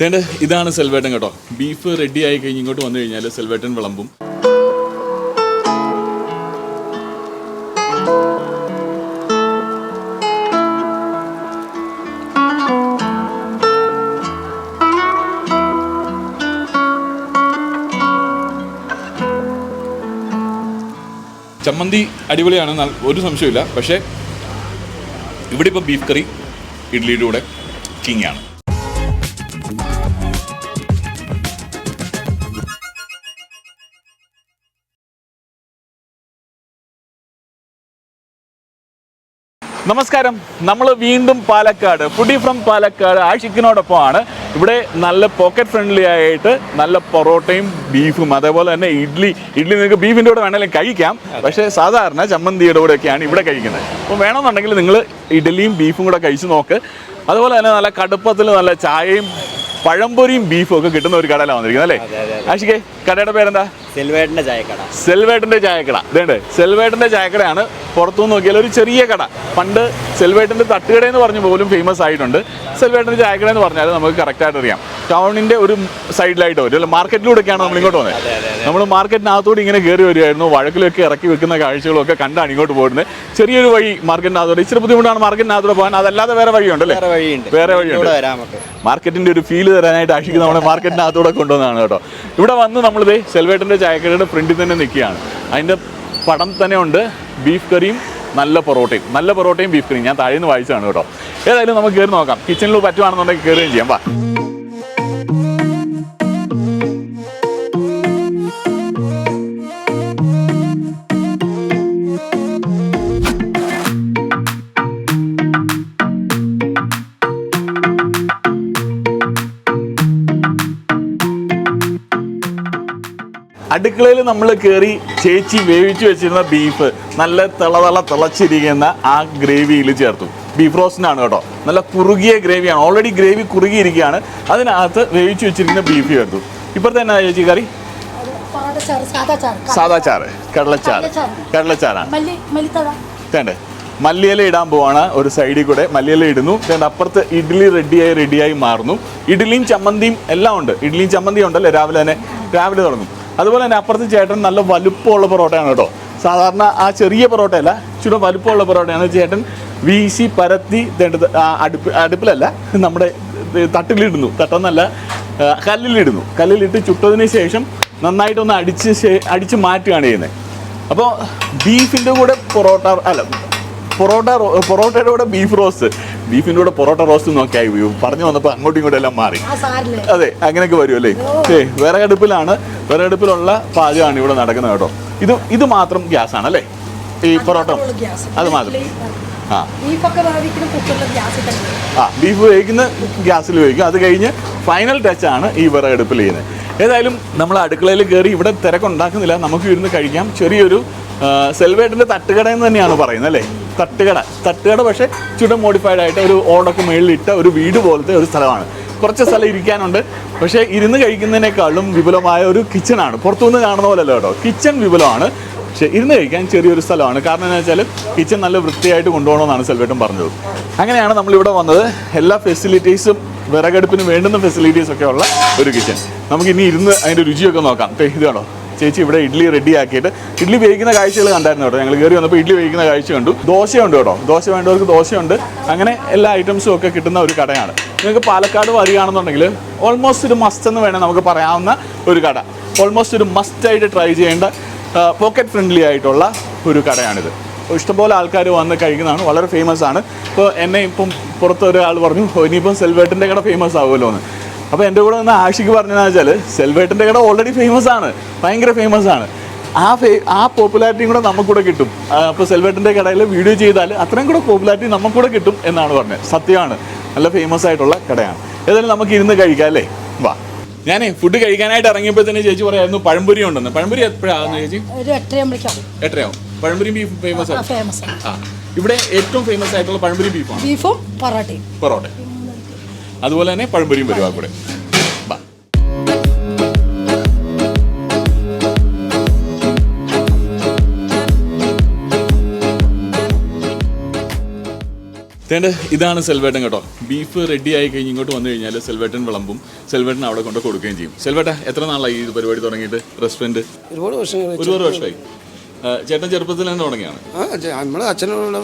തേണ്ട ഇതാണ് സെൽവേട്ടൻ കേട്ടോ. Beef ready ആയി കഴിഞ്ഞ് ഇങ്ങോട്ട് വന്നു കഴിഞ്ഞാൽ സെൽവേട്ടൻ വിളമ്പും. ചമ്മന്തി അടിപൊളിയാണ് ഒരു സംശയമില്ല പക്ഷേ ഇവിടെ ഇപ്പോൾ ബീഫ് കറി ഇഡ്ലിയുടെ കൂടെ കിങ് ആണ് നമസ്കാരം. നമ്മൾ വീണ്ടും പാലക്കാട്. ഫുഡി ഫ്രം പാലക്കാട് ആഷിക്കിനോടൊപ്പമാണ് ഇവിടെ നല്ല പോക്കറ്റ് ഫ്രണ്ട്ലി ആയിട്ട് നല്ല പൊറോട്ടയും ബീഫും അതേപോലെ തന്നെ ഇഡ്ഡലി ഇഡ്ഡലി നിങ്ങൾക്ക് ബീഫിന്റെ കൂടെ വേണമെങ്കിലും കഴിക്കാം. പക്ഷേ സാധാരണ ചമ്മന്തിയുടെ കൂടെയൊക്കെയാണ് ഇവിടെ കഴിക്കുന്നത്. അപ്പോൾ വേണമെന്നുണ്ടെങ്കിൽ നിങ്ങൾ ഇഡ്ഡലിയും ബീഫും കൂടെ കഴിച്ച് നോക്ക്. അതുപോലെ തന്നെ നല്ല കടുപ്പത്തിൽ നല്ല ചായയും പഴംപൊരിയും ബീഫും ഒക്കെ കിട്ടുന്ന ഒരു കടയിലാണ് വന്നിരിക്കുന്നത് അല്ലേ? ആഷിക്കേ കടയുടെ പേരെന്താ? സെൽവേട്ടന്റെ ചായക്കട. സെൽവേട്ടന്റെ ചായക്കട. ഇതേണ്ട്. സെൽവേട്ടന്റെ ചായക്കടയാണ് പുറത്തുനിന്ന് നോക്കിയാൽ ഒരു ചെറിയ കട. പണ്ട് സെൽവേട്ടന്റെ തട്ടുകട എന്ന് പറഞ്ഞ് പോലും ഫേമസ് ആയിട്ടുണ്ട്. സെൽവേട്ടന്റെ ചായക്കട എന്ന് പറഞ്ഞാൽ നമുക്ക് കറക്റ്റായിട്ട് അറിയാം. ടൗണിന്റെ ഒരു സൈഡിലായിട്ട് വരും. അല്ല മാർക്കറ്റിലൂടെയൊക്കെയാണ് നമ്മൾ ഇങ്ങോട്ട് വന്നത്. നമ്മൾ മാർക്കറ്റിനകത്തോട് ഇങ്ങനെ കയറി വരുമായിരുന്നു വഴക്കിലൊക്കെ ഇറക്കി വെക്കുന്ന കാഴ്ചകളൊക്കെ കണ്ടാണ് ഇങ്ങോട്ട് പോകുന്നത് ചെറിയൊരു വഴി മാർക്കറ്റിനകത്തോടെ ഇച്ചിരി ബുദ്ധിമുട്ടാണ് മാർക്കറ്റിനകത്തോടെ പോകാൻ. അതല്ലാതെ വേറെ വഴിയുണ്ടല്ലേ വേറെ വഴിയുണ്ട്. മാർക്കറ്റിന്റെ ഒരു ഫീൽ തരാനായിട്ട് ആശിക്കുന്ന നമ്മളെ മാർക്കറ്റിനകത്തൂടെ കൊണ്ടുവന്നതാണ് കേട്ടോ. ഇവിടെ വന്ന് നമ്മളിത് സെൽവേട്ടന്റെ ചായക്കടയുടെ ഫ്രണ്ടിൽ തന്നെ നിൽക്കുകയാണ്. അതിന്റെ പടം തന്നെ ഉണ്ട്. ബീഫ് കറിയും നല്ല പൊറോട്ടയും. നല്ല പൊറോട്ടയും ബീഫ് കറിയും. ഞാൻ താഴെ നിന്ന് വായിച്ചതാണ് കേട്ടോ. ഏതായാലും നമുക്ക് കയറി നോക്കാം. കിച്ചണിൽ പറ്റുവാണെന്നുണ്ടെങ്കിൽ കയറുകയും ചെയ്യാം. വാ. അടുക്കളയിൽ നമ്മൾ കയറി ചേച്ചി വേവിച്ച് വെച്ചിരുന്ന ബീഫ് നല്ല തിളതള തിളച്ചിരിക്കുന്ന ആ ഗ്രേവിയിൽ ചേർത്തു. ബീഫ് റോസ്റ്റിനാണ് കേട്ടോ. നല്ല കുറുകിയ ഗ്രേവിയാണ്. ഓൾറെഡി ഗ്രേവി കുറുകിയിരിക്കുകയാണ്. അതിനകത്ത് വേവിച്ച് വെച്ചിരിക്കുന്ന ബീഫ് ചേർത്തു. ഇപ്പോഴത്തെ എന്നാ ചേച്ചി കറി? സാദാ ചാറ്. കടലച്ചാറ്. കടലച്ചാറ്. കടലച്ചാറാണ്. വേണ്ടേ? മല്ലിയില ഇടാൻ പോവാണ് ഒരു സൈഡിൽ കൂടെ. മല്ലിയില ഇടുന്നു. വേണ്ട അപ്പുറത്ത് ഇഡ്ഡലി റെഡിയായി റെഡിയായി മാറുന്നു. ഇഡ്ഡലിയും ചമ്മന്തിയും എല്ലാം ഉണ്ട്. ഇഡ്ഡലിയും ചമ്മന്തിയും ഉണ്ടല്ലേ? രാവിലെ തന്നെ. രാവിലെ തുടങ്ങും. അതുപോലെ തന്നെ അപ്പുറത്ത് ചേട്ടൻ നല്ല വലുപ്പമുള്ള പൊറോട്ടയാണ് കേട്ടോ. സാധാരണ ആ ചെറിയ പൊറോട്ടയല്ല ഇച്ചിരി വലുപ്പമുള്ള പൊറോട്ടയാണ് ചേട്ടൻ വീശി പരത്തി അടുപ്പ് അടുപ്പിലല്ല നമ്മുടെ തട്ടിലിടുന്നു. തട്ടെന്നല്ല കല്ലിലിടുന്നു. കല്ലിലിട്ട് ചുട്ടതിന് ശേഷം നന്നായിട്ടൊന്ന് അടിച്ച് അടിച്ച് മാറ്റുകയാണ് ചെയ്യുന്നത്. അപ്പോൾ ബീഫിന്റെ കൂടെ പൊറോട്ട അല്ല പൊറോട്ട പൊറോട്ടയുടെ കൂടെ ബീഫ് റോസ്റ്റ് ബീഫിന്റെ കൂടെ പൊറോട്ട റോസ്റ്റ് നോക്കിയായി പറഞ്ഞു വന്നപ്പോൾ അങ്ങോട്ടും ഇങ്ങോട്ടും എല്ലാം മാറി. അതെ അങ്ങനെയൊക്കെ വരുമല്ലേ ഏ വിറകടുപ്പിലാണ് വിറകടുപ്പിലുള്ള പാചകമാണ് ഇവിടെ നടക്കുന്നത് കേട്ടോ. ഇത് ഇത് മാത്രം ഗ്യാസ് ആണ് അല്ലേ? ഈ പൊറോട്ട. അത് മാത്രം. ആ. ബീഫ് വേവിക്കുന്ന ഗ്യാസിൽ വേവിക്കും. അത് കഴിഞ്ഞ് ഫൈനൽ ടച്ചാണ് ഈ വിറകടുപ്പിൽ ചെയ്യുന്നത്. ഏതായാലും നമ്മൾ അടുക്കളയിൽ കയറി ഇവിടെ തിരക്കുണ്ടാക്കുന്നില്ല നമുക്ക് ഇരുന്ന് കഴിക്കാം. ചെറിയൊരു സെൽവേട്ടിന്റെ തട്ടുകട എന്ന് തന്നെയാണ് പറയുന്നത് അല്ലേ? തട്ടുകട. തട്ടുകട പക്ഷേ ചുട മോഡിഫൈഡ് ആയിട്ട് ഒരു ഓടൊക്കെ മേളിലിട്ട ഒരു വീട് പോലത്തെ ഒരു സ്ഥലമാണ്. കുറച്ച് സ്ഥലം ഇരിക്കാനുണ്ട്. പക്ഷേ ഇരുന്ന് കഴിക്കുന്നതിനേക്കാളും വിപുലമായ ഒരു കിച്ചണാണ് പുറത്തുനിന്ന് കാണുന്ന പോലെയല്ല കേട്ടോ. കിച്ചൺ വിപുലമാണ്. പക്ഷേ ഇരുന്ന് കഴിക്കാൻ ചെറിയൊരു സ്ഥലമാണ്. കാരണം എന്താ വെച്ചാൽ കിച്ചൺ നല്ല വൃത്തിയായിട്ട് കൊണ്ടുപോകണമെന്നാണ് സെൽവേട്ടും പറഞ്ഞത്. അങ്ങനെയാണ് നമ്മളിവിടെ വന്നത്. എല്ലാ ഫെസിലിറ്റീസും വിറകടുപ്പിന് വേണ്ടുന്ന ഫെസിലിറ്റീസ് ഒക്കെ ഉള്ള ഒരു കിച്ചൺ നമുക്ക് ഇനി ഇരുന്ന് അതിന്റെ രുചിയൊക്കെ നോക്കാം. ഇതാണോ ഇത് കണ്ടോ? ചേച്ചി ഇവിടെ ഇഡ്ഡലി റെഡി ആക്കിയിട്ട് ഇഡ്ഡലി വേവിക്കുന്ന കാഴ്ചകൾ കണ്ടായിരുന്നു കേട്ടോ. ഞങ്ങൾ കയറി വന്നപ്പോൾ ഇഡ്ഡലി വേവിക്കുന്ന കാഴ്ച കണ്ടു. ദോശയുണ്ട് കേട്ടോ. ദോശ വേണ്ടവർക്ക് ദോശയുണ്ട്. അങ്ങനെ എല്ലാ ഐറ്റംസും ഒക്കെ കിട്ടുന്ന ഒരു കടയാണ്. നിങ്ങൾക്ക് പാലക്കാട് വരികയാണെന്നുണ്ടെങ്കിൽ ഓൾമോസ്റ്റ് ഒരു മസ്റ്റ് എന്ന് വേണേൽ നമുക്ക് പറയാവുന്ന ഒരു കട. ഓൾമോസ്റ്റ് ഒരു മസ്റ്റായിട്ട് ട്രൈ ചെയ്യേണ്ട പോക്കറ്റ് ഫ്രണ്ട്ലി ആയിട്ടുള്ള ഒരു കടയാണിത്. ഇഷ്ടംപോലെ ആൾക്കാർ വന്ന് കഴിക്കുന്നതാണ് വളരെ ഫേമസ് ആണ്. ഇപ്പോൾ എന്നെ ഇപ്പം പുറത്ത് ഒരാൾ പറഞ്ഞു "ഓ, ഇനിയിപ്പം സെൽവേട്ടിന്റെ കട ഫേമസ് ആവുമല്ലോ എന്ന് അപ്പോൾ എന്റെ കൂടെ നിന്ന് ആഷിക്ക് പറഞ്ഞതെന്ന് വെച്ചാൽ സെൽവേട്ടിന്റെ കട ഓൾറെഡി ഫേമസ് ആണ് ഭയങ്കര ഫേമസ് ആണ്. ആ ഫേ ആ പോപ്പുലാരിറ്റിയും കൂടെ നമുക്കൂടെ കിട്ടും. അപ്പോൾ സെൽവേട്ടിന്റെ കടയിൽ വീഡിയോ ചെയ്താൽ അത്രയും കൂടെ പോപ്പുലാരിറ്റി നമുക്കൂടെ കിട്ടും എന്നാണ് പറഞ്ഞത്. സത്യമാണ്. നല്ല ഫേമസ് ആയിട്ടുള്ള കടയാണ്. ഏതായാലും നമുക്ക് ഇരുന്ന് കഴിക്കാം അല്ലേ? വാ. ഞാനേ ഫുഡ് കഴിക്കാനായിട്ട് ഇറങ്ങിയപ്പോൾ തന്നെ ചേച്ചി പറയായിരുന്നു പഴംപൊരി ഉണ്ടെന്ന്. പഴംപൊരി എപ്പോഴാണ് ചേച്ചി? എത്രയാവും പഴംപൊരി ബീഫ് ഫേമസ് ആണ്. ഫേമസ് ആ ഇവിടെ ഏറ്റവും ഫേമസ് ആയിട്ടുള്ള പഴംപൊരി ബീഫാണ് ബീഫും പൊറോട്ടയും. പൊറോട്ട. അതുപോലെ തന്നെ പഴംപൊരിയും വരും ആ കൂടെ. തേണ്ട ഇതാണ് സെൽവേട്ടൻ കേട്ടോ. ബീഫ് റെഡി ആയി കഴിഞ്ഞ് ഇങ്ങോട്ട് വന്നു കഴിഞ്ഞാൽ സെൽവേട്ടൻ വിളമ്പും സെൽവേട്ടൻ അവിടെ കൊണ്ട് കൊടുക്കുകയും ചെയ്യും. സെൽവേട്ട എത്ര നാളായി ഈ പരിപാടി തുടങ്ങിയിട്ട്? റെസ്റ്റോറന്റ് ഒരുപാട് വർഷമായി ഒരുപാട് വർഷമായി. ചേട്ടൻ ചെറുപ്പത്തിൽ തന്നെ തുടങ്ങിയാണ്. ആ അച്ഛൻ അച്ഛനുള്ള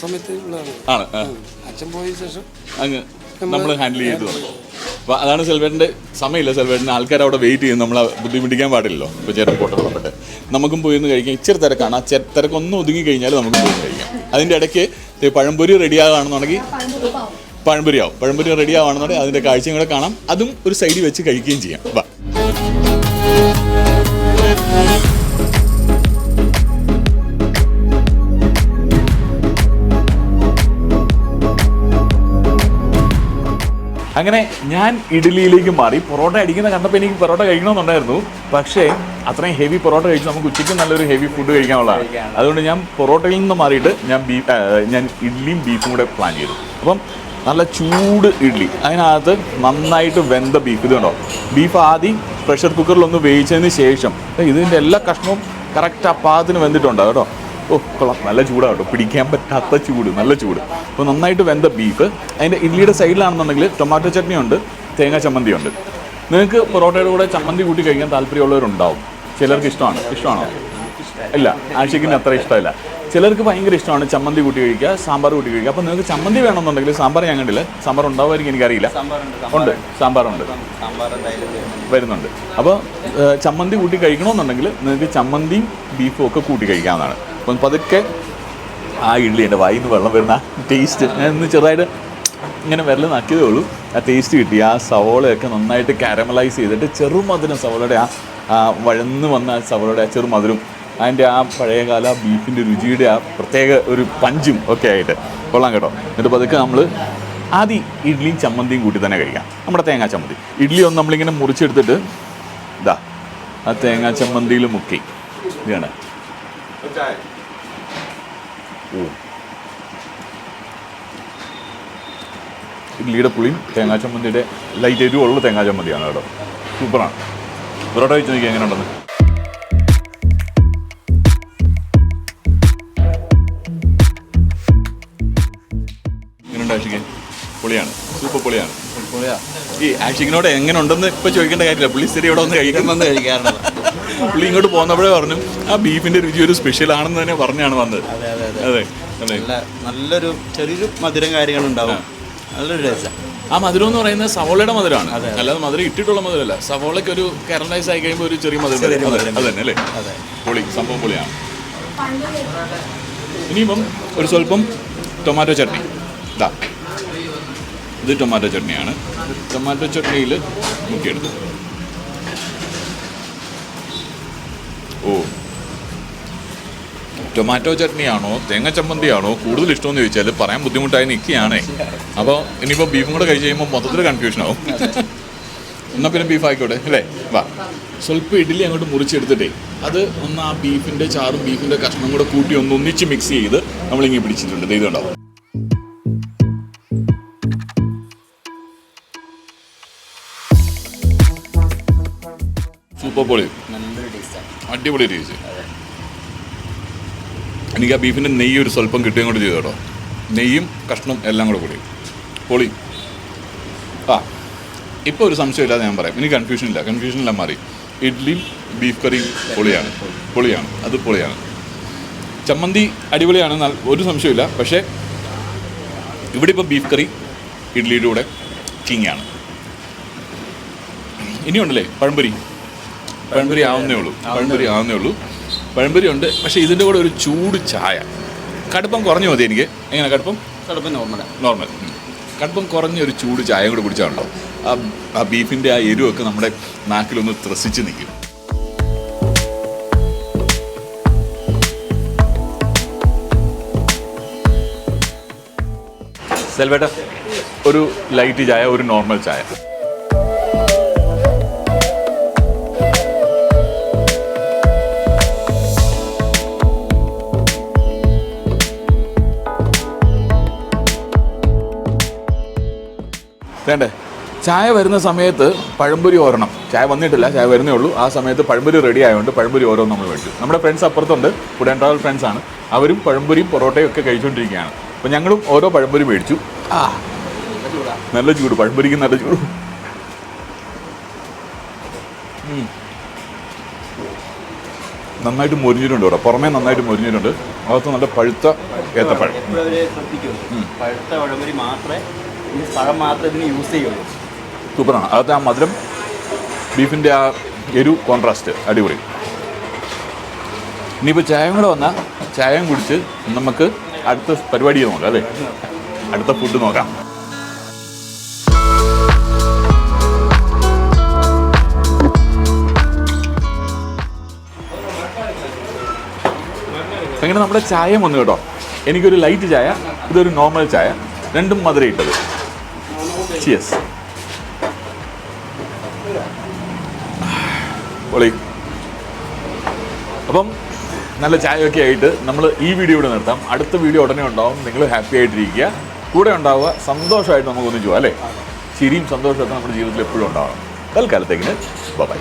സമയത്ത് ഉള്ളതാണ്. ആണ് ആ. അച്ഛൻ പോയ ശേഷം അങ്ങ് നമ്മൾ ഹാൻഡിൽ ചെയ്ത് അപ്പോൾ അതാണ് സെൽവേട്ടന്റെ സമയമില്ല. സെൽവേട്ടന്റെ ആൾക്കാർ അവിടെ വെയിറ്റ് ചെയ്യും. നമ്മളെ ബുദ്ധിമുട്ടിക്കാൻ പാടില്ലല്ലോ. ഇപ്പൊ ചേട്ടൻ പോട്ടെ പുറപ്പെട്ട് നമുക്കും പോയി ഒന്ന് കഴിക്കാം. ഇച്ചിരി തിരക്കാണ്. ആ ചെ- തിരക്കൊന്നും ഒതുങ്ങി കഴിഞ്ഞാൽ നമുക്ക് പോയി കഴിക്കാം. അതിന്റെ ഇടയ്ക്ക് ദേ പഴംപൊരി റെഡി ആകുകയാണെന്നുണ്ടെങ്കിൽ പഴംപൊരി ആവും. പഴംപൊരി റെഡി ആവുകയാണെന്നുണ്ടെങ്കിൽ അതിന്റെ കാഴ്ചയും കൂടെ കാണാം. അതും ഒരു സൈഡിൽ വെച്ച് കഴിക്കുകയും ചെയ്യാം. വാ. അങ്ങനെ ഞാൻ ഇഡ്ഡലിയിലേക്ക് മാറി. പൊറോട്ട അടിക്കുന്ന കണ്ടപ്പോൾ എനിക്ക് പൊറോട്ട കഴിക്കണമെന്നുണ്ടായിരുന്നു. പക്ഷേ അത്രയും ഹെവി പൊറോട്ട കഴിച്ച് നമുക്ക് ഉച്ചയ്ക്ക് നല്ലൊരു ഹെവി ഫുഡ് കഴിക്കാനുള്ളതാണ് അതുകൊണ്ട് ഞാൻ പൊറോട്ടയിൽ നിന്ന് മാറിയിട്ട് ഞാൻ ബീഫ് ഞാൻ ഇഡ്ഡലിയും ബീഫും കൂടെ പ്ലാൻ ചെയ്തു. അപ്പം നല്ല ചൂട് ഇഡ്ഡലി. അതിനകത്ത് നന്നായിട്ട് വെന്ത ബീഫ് ഇത് കണ്ടോ? ബീഫ് ആദ്യം പ്രഷർ കുക്കറിൽ ഒന്ന് വേവിച്ചതിന് ശേഷം. ഇതിന്റെ എല്ലാ കഷ്ണവും കറക്റ്റ് ആ പാകത്തിന് കേട്ടോ. ഓ കൊള്ളാം. നല്ല ചൂടാണ് കേട്ടോ. പിടിക്കാൻ പറ്റാത്ത ചൂട്. നല്ല ചൂട്. അപ്പോൾ നന്നായിട്ട് വെന്ത ബീഫ് അതിന്റെ ഇഡ്ലിയുടെ സൈഡിലാണെന്നുണ്ടെങ്കിൽ ടൊമാറ്റോ ചട്നി ഉണ്ട് തേങ്ങ ചമ്മന്തി ഉണ്ട്. നിങ്ങൾക്ക് പൊറോട്ടയുടെ കൂടെ ചമ്മന്തി കൂട്ടി കഴിക്കാൻ താല്പര്യമുള്ളവരുണ്ടാവും. ചിലർക്ക് ഇഷ്ടമാണ്. ഇഷ്ടമാണോ? ഇല്ല. ആഷിക്കിന് അത്ര ഇഷ്ടമില്ല. ചിലർക്ക് ഭയങ്കര ഇഷ്ടമാണ് ചമ്മന്തി കൂട്ടി കഴിക്കുക സാമ്പാർ കൂട്ടി കഴിക്കുക. അപ്പോൾ നിങ്ങൾക്ക് ചമ്മന്തി വേണമെന്നുണ്ടെങ്കിൽ സാമ്പാർ ഞാൻ കണ്ടില്ല. സാമ്പാർ ഉണ്ടാവുമായിരിക്കും എനിക്കറിയില്ല. ഉണ്ട്. സാമ്പാറുണ്ട്. വരുന്നുണ്ട്. അപ്പോൾ ചമ്മന്തി കൂട്ടി കഴിക്കണമെന്നുണ്ടെങ്കിൽ നിങ്ങൾക്ക് ചമ്മന്തിയും ബീഫും ഒക്കെ കൂട്ടി കഴിക്കാവുന്നതാണ്. അപ്പം പതുക്കെ ആ ഇഡ്ഡലി എന്റെ വായിൽ നിന്ന് വെള്ളം വരുന്ന ടേസ്റ്റ് ഞാൻ ചെറുതായിട്ട് ഇങ്ങനെ വെള്ളം നക്കിയതേ ഉള്ളൂ. ആ ടേസ്റ്റ് കിട്ടി. ആ സവോളയൊക്കെ നന്നായിട്ട് കാരമലൈസ് ചെയ്തിട്ട് ചെറുമധുരം സവോളയുടെ ആ ആ വഴന്ന് വന്ന ആ സവോളയുടെ ആ ചെറുമധുരം അതിന്റെ ആ പഴയകാല ബീഫിന്റെ രുചിയുടെ ആ പ്രത്യേക ഒരു പഞ്ചും ഒക്കെ ആയിട്ട്. കൊള്ളാം കേട്ടോ. എന്നിട്ട് പതുക്കെ നമ്മൾ ആദ്യം ഇഡ്ഡലിയും ചമ്മന്തിയും കൂട്ടി തന്നെ കഴിക്കാം. നമ്മുടെ തേങ്ങാ ചമ്മന്തി. ഇഡ്ഡലി ഒന്ന് നമ്മളിങ്ങനെ മുറിച്ചെടുത്തിട്ട് ഇതാ ആ തേങ്ങാ ചമ്മന്തിയിൽ മുക്കി. ഇതാണ്. ഇഡ്ലിയുടെ പുളിയും തേങ്ങാ ചമ്മന്തിയുടെ ലൈറ്റ് എരിവുള്ള തേങ്ങാ ചമ്മന്തിയാണ് കേട്ടോ. സൂപ്പറാണ് പൊറോട്ട വെച്ച് നോക്കി എങ്ങനെ ഉണ്ടെന്ന് ഈ ആഷിങ്ങിനോട് എങ്ങനെ ഉണ്ടെന്ന് ഇപ്പൊ ചോദിക്കേണ്ട കാര്യമില്ല. പുള്ളി സ്ഥിരം ഇവിടെ ഒന്ന് കഴിക്കണം വന്ന് കഴിക്കാറുണ്ട്. പുള്ളി ഇങ്ങോട്ട് പോന്നപ്പോഴേ പറഞ്ഞു ആ ബീഫിന്റെ രുചി ഒരു സ്പെഷ്യൽ ആണെന്ന് തന്നെ പറഞ്ഞാണ് വന്നത്. അതെ അതെ അതെ. അതെ അതെ. നല്ല നല്ലൊരു ചെറിയൊരു മധുരം കാര്യങ്ങളുണ്ടാവും. നല്ലൊരു രസം ആ. മധുരം എന്ന് പറയുന്നത് സവോളയുടെ മധുരമാണ്. അല്ലാതെ മധുരം ഇട്ടിട്ടുള്ള മധുരമല്ല. സവോളയ്ക്ക് ഒരു കാരമലൈസ് ആയി കഴിയുമ്പോൾ ഒരു ചെറിയ മധുരം അതന്നെ അതെ, അല്ലേ. പൊളി സംഭവം പൊളിയാണ്. ഇനിയിപ്പം ഒരു സ്വല്പം ടൊമാറ്റോ ചട്നി. ഇതാ ഇത് ടൊമാറ്റോ ചട്നിയാണ്. ടൊമാറ്റോ ചട്നിയിൽ മുക്കിയെടുത്തു. ഓ. ടൊമാറ്റോ ചട്നിയാണോ തേങ്ങ ചമ്മന്തിയാണോ കൂടുതൽ ഇഷ്ടമെന്ന് ചോദിച്ചാൽ പറയാൻ ബുദ്ധിമുട്ടായി നിൽക്കുകയാണേ. അപ്പോൾ ഇനിയിപ്പോൾ ബീഫും കൂടെ കഴിച്ച് കഴിയുമ്പോൾ മൊത്തത്തിൽ കൺഫ്യൂഷൻ ആവും. എന്നാൽ പിന്നെ ബീഫ് ആയിക്കോട്ടെ അല്ലേ? വാ. സ്വല്പം ഇഡ്ഡലി അങ്ങോട്ട് മുറിച്ചെടുത്തിട്ടേ അത് ഒന്ന് ആ ബീഫിന്റെ ചാറും ബീഫിന്റെ കഷ്ണം കൂടെ കൂട്ടി ഒന്ന് ഒന്നിച്ച് മിക്സ് ചെയ്ത് നമ്മളിങ്ങനെ പിടിച്ചിട്ടുണ്ട്. ഇതുണ്ടാവും സൂപ്പർ പൊളി അടിപൊളി ടേസ്റ്റ്. എനിക്ക് ആ ബീഫിന്റെ നെയ്യ് ഒരു സ്വല്പം കിട്ടുകയും കൂടി ചെയ്തു കേട്ടോ നെയ്യും കഷ്ണവും എല്ലാം കൂടെ കൂടി. പൊളി. ആ ഇപ്പോൾ ഒരു സംശയമില്ലാതെ ഞാൻ പറയാം. എനിക്ക് കൺഫ്യൂഷൻ ഇല്ല. കൺഫ്യൂഷൻ എല്ലാം മാറി. ഇഡ്ഡലിയും ബീഫ് കറി പൊളിയാണ്. പൊളിയാണ്. അത് പൊളിയാണ്. ചമ്മന്തി അടിപൊളിയാണ് എന്നാൽ ഒരു സംശയമില്ല പക്ഷേ ഇവിടെ ഇപ്പോൾ ബീഫ് കറി ഇഡ്ഡലിയുടെ കൂടെ കിങ്ങാണ് ഇനിയുണ്ടല്ലേ? പഴംപൊരി. പഴംപൊരി ആവുന്നേ ഉള്ളൂ. പഴംപൊരി ആവുന്നേ ഉള്ളൂ. പഴംപൊരി ഉണ്ട്. പക്ഷേ ഇതിന്റെ കൂടെ ഒരു ചൂട് ചായ. കടുപ്പം കുറഞ്ഞു മതി എനിക്ക്. എങ്ങനെ കടുപ്പം? കടുപ്പം നോർമൽ നോർമൽ കടുപ്പം കുറഞ്ഞ ഒരു ചൂട് ചായ കൂടെ കുടിച്ചാണല്ലോ. ആ ആ ബീഫിന്റെ ആ എരിവൊക്കെ നമ്മുടെ നാക്കിലൊന്ന് ത്രസിച്ച് നിൽക്കും. സെൽവേട്ട ഒരു ലൈറ്റ് ചായ ഒരു നോർമൽ ചായ. വേണ്ടേ? ചായ വരുന്ന സമയത്ത് പഴംപൊരി ഓരണം. ചായ വന്നിട്ടില്ല ചായ വരുന്നേ ഉള്ളൂ. ആ സമയത്ത് പഴംപൊരി റെഡി ആയതുകൊണ്ട് പഴംപൊരി ഓരോന്ന് നമ്മൾ മേടിച്ചു നമ്മുടെ ഫ്രണ്ട്സ് അപ്പുറത്തുണ്ട് ഫുഡ് ആൻഡ് ട്രാവൽ ഫ്രണ്ട്സ് ആണ്. അവരും പഴംപൊരിയും പൊറോട്ടയും ഒക്കെ കഴിച്ചുകൊണ്ടിരിക്കുകയാണ് അപ്പോൾ ഞങ്ങളും ഓരോ പഴംപൊരി മേടിച്ചു. ആ നല്ല ചൂട് പഴംപൊരിക്ക് നല്ല ചൂട്. നന്നായിട്ട് മുരിഞ്ഞിട്ടുണ്ട് ഇവിടെ. പുറമേ നന്നായിട്ട് മുരിഞ്ഞിട്ടുണ്ട്. അകത്ത് നല്ല പഴുത്ത ഏത്തപ്പഴം. മാത്രമേ ഈ പഴം മാത്രമേ ഇതിന് യൂസ് ചെയ്യുള്ളൂ. സൂപ്പറാണ്. അകത്ത് ആ മധുരം ബീഫിന്റെ ആ എരു കോൺട്രാസ്റ്റ് അടിപൊളി. ഇനിയിപ്പോൾ ചായയും കൂടെ വന്നാൽ ചായം കുടിച്ച് നമുക്ക് അടുത്ത പരിപാടി നോക്കാം അല്ലേ? അടുത്ത ഫുഡ് നോക്കാം. അങ്ങനെ നമ്മുടെ ചായയും വന്നു കേട്ടോ. എനിക്കൊരു ലൈറ്റ് ചായ ഇതൊരു നോർമൽ ചായ രണ്ടും മധുര ഇട്ടത് ചിയസ് പൊളി അപ്പം നല്ല ചായയൊക്കെ ആയിട്ട് നമ്മൾ ഈ വീഡിയോ ഇവിടെ നിർത്താം. അടുത്ത വീഡിയോ ഉടനെ ഉണ്ടാവും. നിങ്ങൾ ഹാപ്പി ആയിട്ടിരിക്കുക. കൂടെ ഉണ്ടാവുക. സന്തോഷമായിട്ട് നമുക്കൊന്നും ചെയ്യാം അല്ലേ? ചിരിയും സന്തോഷമൊക്കെ നമ്മുടെ ജീവിതത്തിൽ എപ്പോഴും ഉണ്ടാവണം. തൽക്കാലത്തേക്കിന് ബൈ